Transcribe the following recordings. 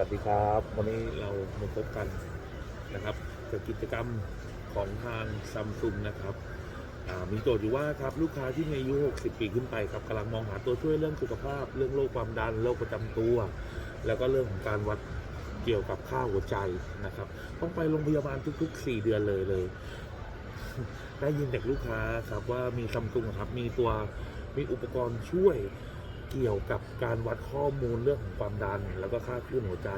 สวัสดีครับ วันนี้เรามาพบกันนะครับกับกิจกรรมของทางซัมซุงนะครับมีโจทย์อยู่ว่าครับลูกค้าที่มีอายุ 60 ปีขึ้นไปครับกำลังมองหาตัวช่วยเรื่องสุขภาพ เรื่องโรคความดันโรคประจำตัว แล้วก็เรื่องของการวัดเกี่ยวกับค่าหัวใจนะครับ ต้องไปโรงพยาบาลทุก ๆ 4 เดือนเลยเลย ได้ยินจากลูกค้าครับว่ามีซัมซุงครับมีตัวมีอุปกรณ์ช่วย เกี่ยวกับการวัดข้อมูลเรื่องของความดัน แล้วก็ค่าคลื่นหัวใจ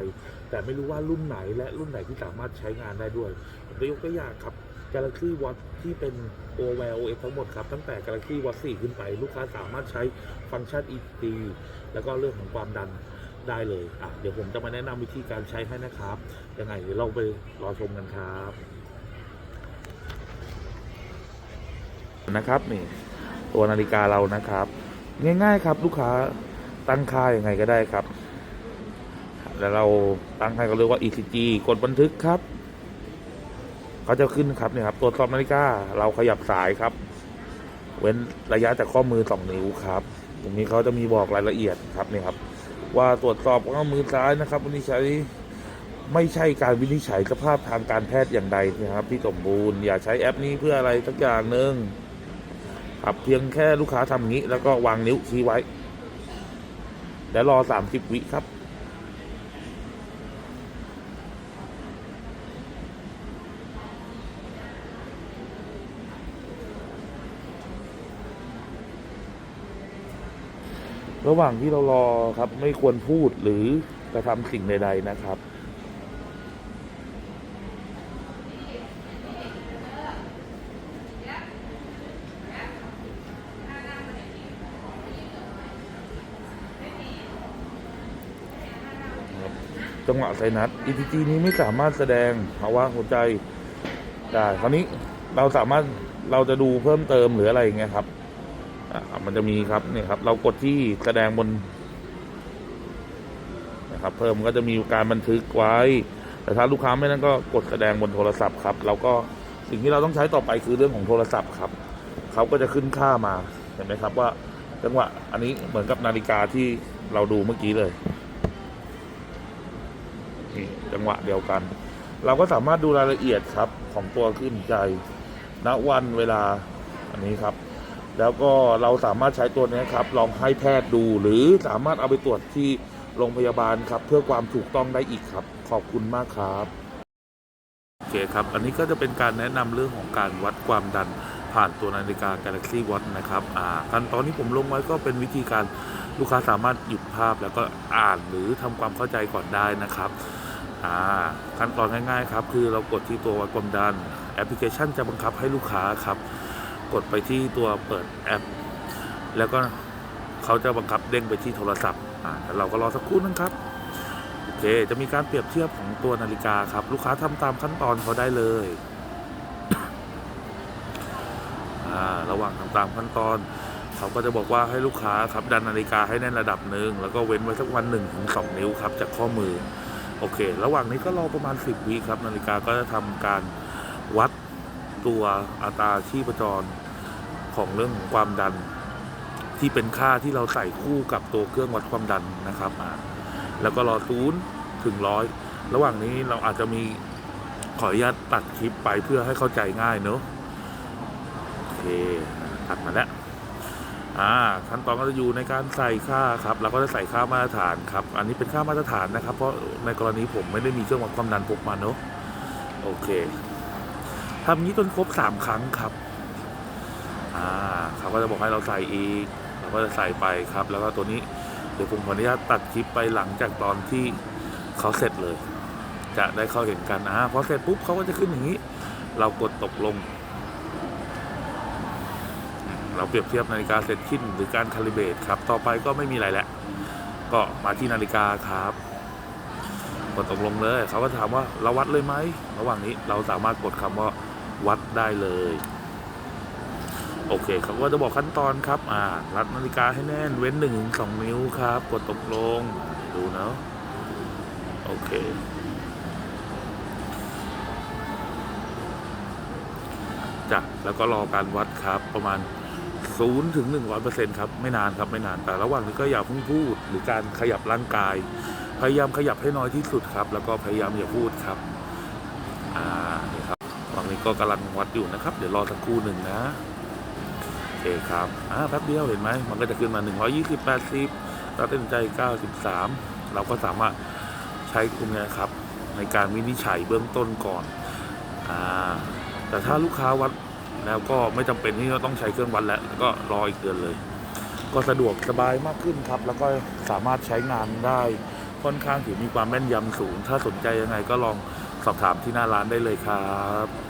แต่ไม่รู้ว่ารุ่นไหนและรุ่นไหนที่สามารถใช้งานได้ด้วยผมจะยกตัวอย่างครับ Galaxy Watch ที่เป็นตัว Wear OS ทั้งหมดครับ ตั้งแต่ Galaxy Watch 4 ขึ้นไป ลูกค้าสามารถใช้ฟังก์ชัน ECG แล้วก็เรื่องของความดันได้เลยอะเดี๋ยวผมจะมาแนะนำวิธีการใช้ให้นะครับ ยังไงเดี๋ยวเราไปรอชมกันครับนะครับนี่ตัวนาฬิกาเรานะครับ ง่าย ๆ ครับ ลูกค้าตั้งค่ายังไงก็ได้ครับ แล้วเราตั้งให้เขาเรียกว่า ECG กดบันทึกครับเขาจะขึ้นครับเนี่ยครับตรวจสอบนาฬิกาเราขยับสายครับ เว้นระยะจากข้อมือสองนิ้วครับตรงนี้เขาจะมีบอกรายละเอียดครับเนี่ยครับ ว่าตรวจสอบข้อมือซ้ายนะครับวินิจฉัยไม่ใช่การวินิจฉัยสภาพทางการแพทย์อย่างใดนะครับ ที่สมบูรณ์อย่าใช้แอปนี้เพื่ออะไรสักอย่างหนึ่ง ครับเพียงแค่ลูกค้าทำอย่างนี้ แล้วก็วางนิ้วชี้ไว้เดี๋ยวรอสามสิบวิครับ ระหว่างที่เรารอครับไม่ควรพูดหรือกระทำสิ่งใด ๆ นะครับ จังหวะไซนัส ECG นี้ไม่สามารถแสดงภาวะหัวใจได้คราวนี้เราสามารถเราจะดูเพิ่มเติมหรืออะไรอย่างเงี้ยครับอ่ามันจะมีครับเนี่ยครับ เรากดที่แสดงบนนะครับ เพิ่มก็จะมีการบันทึกไว้ แต่ถ้าลูกค้าไม่นั้นก็กดแสดงบนโทรศัพท์ครับเราก็สิ่งที่เราต้องใช้ต่อไปคือเรื่องของโทรศัพท์ครับเขาก็จะขึ้นค่ามาเห็นไหมครับว่าจังหวะอันนี้เหมือนกับนาฬิกาที่เราดูเมื่อกี้เลย นี่จังหวะเดียวกัน เราก็สามารถดูรายละเอียดครับของตัวขึ้นใจณวันเวลาอันนี้ครับ แล้วก็เราสามารถใช้ตัวนี้ครับ ลองให้แพทย์ดูหรือสามารถเอาไปตรวจที่โรงพยาบาลครับ เพื่อความถูกต้องได้อีกครับ ขอบคุณมากครับโอเคครับ อันนี้ก็จะเป็นการแนะนำเรื่องของการวัดความดันผ่านตัวนาฬิกา Galaxy Watch นะครับอ่าขั้นตอนที่ผมลงไว้ก็เป็นวิธีการลูกค้าสามารถหยุดภาพแล้วก็อ่านหรือทำความเข้าใจก่อนได้นะครับ อ่าขั้นตอนง่ายๆครับ คือเรากดที่ตัววัดความดัน แอปพลิเคชันจะบังคับให้ลูกค้าครับ กดไปที่ตัวเปิดแอป แล้วก็เขาจะบังคับเด้งไปที่โทรศัพท์อ่าแล้วเราก็รอสักครู่นึงครับโอเค จะมีการเปรียบเทียบของตัวนาฬิกาครับ ลูกค้าทำตามขั้นตอนเขาได้เลยอ่าระหว่างทำตามขั้นตอนเขาก็จะบอกว่าให้ลูกค้าครับดันนาฬิกาให้แน่นระดับหนึ่งแล้วก็เว้นไว้สักวันหนึ่งถึงสองนิ้วครับจากข้อมือ โอเค ระหว่างนี้ก็รอประมาณ 10วิครับ นาฬิกาก็จะทำการวัดตัวอัตราชีพจรของเรื่องของความดัน ที่เป็นค่าที่เราใส่คู่กับตัวเครื่องวัดความดันนะครับอ่าแล้วก็รอศูนย์ถึงร้อยระหว่างนี้เราอาจจะมีขออนุญาตตัดคลิปไปเพื่อให้เข้าใจง่ายเนอะโอเคตัดมาแล้ว อ่าขั้นตอนก็จะอยู่ในการใส่ค่าครับเราก็จะใส่ค่ามาตรฐานครับ อันนี้เป็นค่ามาตรฐานนะครับ เพราะในกรณีผมไม่ได้มีเครื่องวัดความดันพกมาเนอะโอเคทำนี้จนครบสามครั้งครับอ่าเขาก็จะบอกให้เราใส่อีกเราก็จะใส่ไปครับ แล้วก็ตัวนี้เดี๋ยวผมขออนุญาตตัดคลิปไปหลังจากตอนที่เขาเสร็จเลย จะได้เข้าเห็นกันอ่าพอเสร็จปุ๊บเขาก็จะขึ้นอย่างนี้ เรากดตกลง เราเปรียบเทียบนาฬิกาเสร็จสิ้นหรือการคาลิเบตครับ ต่อไปก็ไม่มีอะไรแล้ว ก็มาที่นาฬิกาครับกดตกลงเลยเขาก็ถามว่าเราวัดเลยไหม ระหว่างนี้เราสามารถกดคำว่าวัดได้เลย โอเคเขาก็จะบอกขั้นตอนครับ อ่า รัดนาฬิกาให้แน่น เว้นหนึ่งสองนิ้วครับ กดตกลง ดูเนาะ โอเคจ้ะแล้วก็รอการวัดครับประมาณ ศูนย์ถึงหนึ่งร้อยเปอร์เซ็นต์ครับ ไม่นานครับไม่นานแต่ระหว่างนี้ก็อย่าเพิ่งพูด หรือการขยับร่างกาย พยายามขยับให้น้อยที่สุดครับ แล้วก็พยายามอย่าพูดครับอ่านี่ครับตอนนี้ก็กำลังวัดอยู่นะครับ เดี๋ยวรอสักครู่หนึ่งนะโอเคครับอ่าแป๊บเดียวเห็นไหมมันก็จะขึ้นมา120 80ตัดสินใจ93เราก็สามารถใช้ตรงเนี้ยครับ ในการวินิจฉัยเบื้องต้นก่อนอ่าแต่ถ้าลูกค้าวัด แล้วก็ไม่จำเป็นที่จะต้องใช้เครื่องวัดแล้วก็รออีกเดือนเลย ก็สะดวกสบายมากขึ้นครับ แล้วก็สามารถใช้งานได้ค่อนข้างถือมีความแม่นยำสูง ถ้าสนใจยังไงก็ลองสอบถามที่หน้าร้านได้เลยครับ